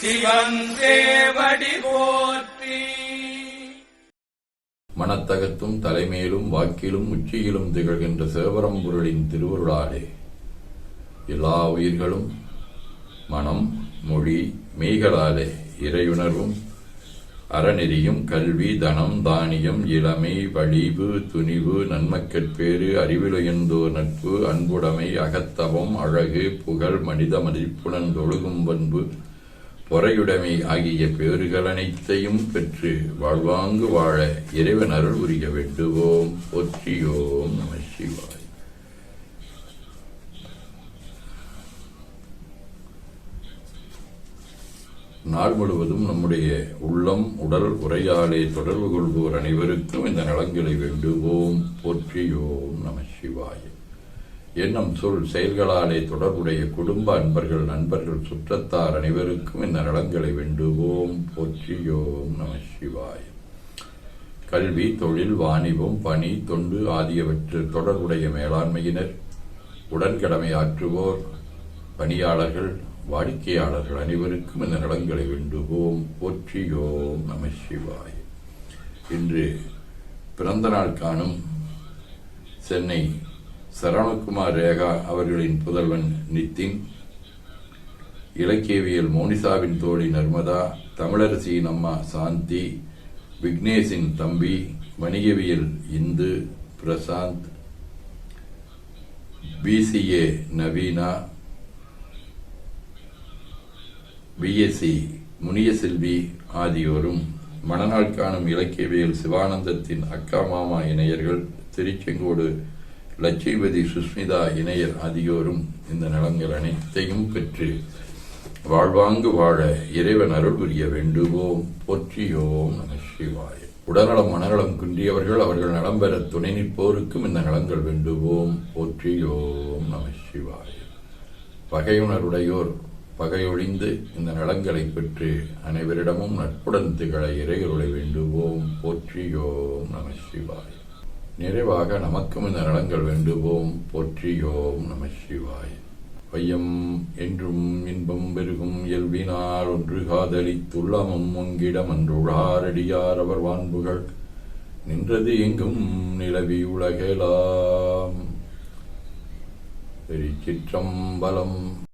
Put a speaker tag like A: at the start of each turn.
A: சிவன் போற்றி.
B: மனத்தகத்தும் தலைமையிலும் வாக்கிலும் உச்சியிலும் திகழ்கின்ற சேவரம்பொருளின் திருவருளாலே. எல்லா உயிர்களும் மனம் மொழி மெய்களாலே இறையுணர்வும் அறநெறியும் கல்வி தனம் தானியம் இளமை வழிவு துணிவு நன்மக்கட்பேறு அறிவிலுயர்ந்தோர் நட்பு அன்புடைமை அகத்தவம் அழகு புகழ் மனித மதிப்புடன் தொழுகும் பண்பு பொறையுடைமை ஆகிய பேறுகள் அனைத்தையும் பெற்று வாழ்வாங்கு வாழ இறைவன் அருள் புரிய வேண்டுவோம். ஒற்றியோம் நம சிவாய். நாள் முழுவதும் நம்முடைய உள்ளம் உடல் உரையாலே தொடர்பு கொள்வோர் அனைவருக்கும் இந்த நலங்களை வேண்டுவோம். போற்றியோம் நம சிவாயம் எண்ணம் சொல் செயல்களாலே தொடர்புடைய குடும்ப அன்பர்கள் நண்பர்கள் சுற்றத்தார் அனைவருக்கும் இந்த நலங்களை வேண்டுவோம். போற்றியோம் நம சிவாய. கல்வி தொழில் வாணிபம் பணி தொண்டு ஆகியவற்றில் தொடர்புடைய மேலாண்மையினர் உடன்கடமை ஆற்றுவோர் பணியாளர்கள் வாடிக்கையாளர்கள் அனைவருக்கும் இந்த நலங்களை வேண்டுவோம். போற்றியோம் நம சிவாய். இன்று பிறந்த நாள் காணும் சென்னை சரவணகுமார் ரேகா அவர்களின் புதல்வன் நித்தின் இலக்கியவியல் மோனிசாவின் தோழி நர்மதா தமிழரசியின் அம்மா சாந்தி விக்னேஷின் தம்பி வணிகவியல் இந்து பிரசாந்த் பிசிஏ நவீனா பிஎஸ்சி முனியசெல்வி ஆகியோரும் மணநாள் காணும் இலக்கியவியல் சிவானந்தத்தின் அக்கா மாமா இணையர்கள் திருச்செங்கோடு லட்சுமிபதி சுஸ்மிதா இணையர் ஆகியோரும் இந்த நலங்கள் அனைத்தையும் பெற்று வாழ்வாங்கு வாழ இறைவன் அருள் புரிய வேண்டுவோம். போற்றியோம் நம சிவாய. உடல்நலம் மனநலம் குன்றியவர்கள் அவர்கள் நலம் பெற துணை நிற்போருக்கும் இந்த நலங்கள் வேண்டுவோம். போற்றியோம் நம சிவாய. பகையுணருடையோர் பகையொழிந்து இந்த நலங்களை பெற்று அனைவரிடமும் நட்புடன் திகழ இறையருளை வேண்டுவோம். போற்றியோம் நம சிவாய். நிறைவாக நமக்கும் இந்த நலங்கள் வேண்டுவோம். போற்றியோம் நம சிவாய். வையம் என்றும் இன்பம் பெருகும் இயல்பினால் ஒன்று காதலித்துள்ளமும் முங்கிடம் அன்றுழாரடியார் அவர் வான்புகள் நின்றது எங்கும் நிலவி உலகலாம். திருச்சிற்றம்பலம்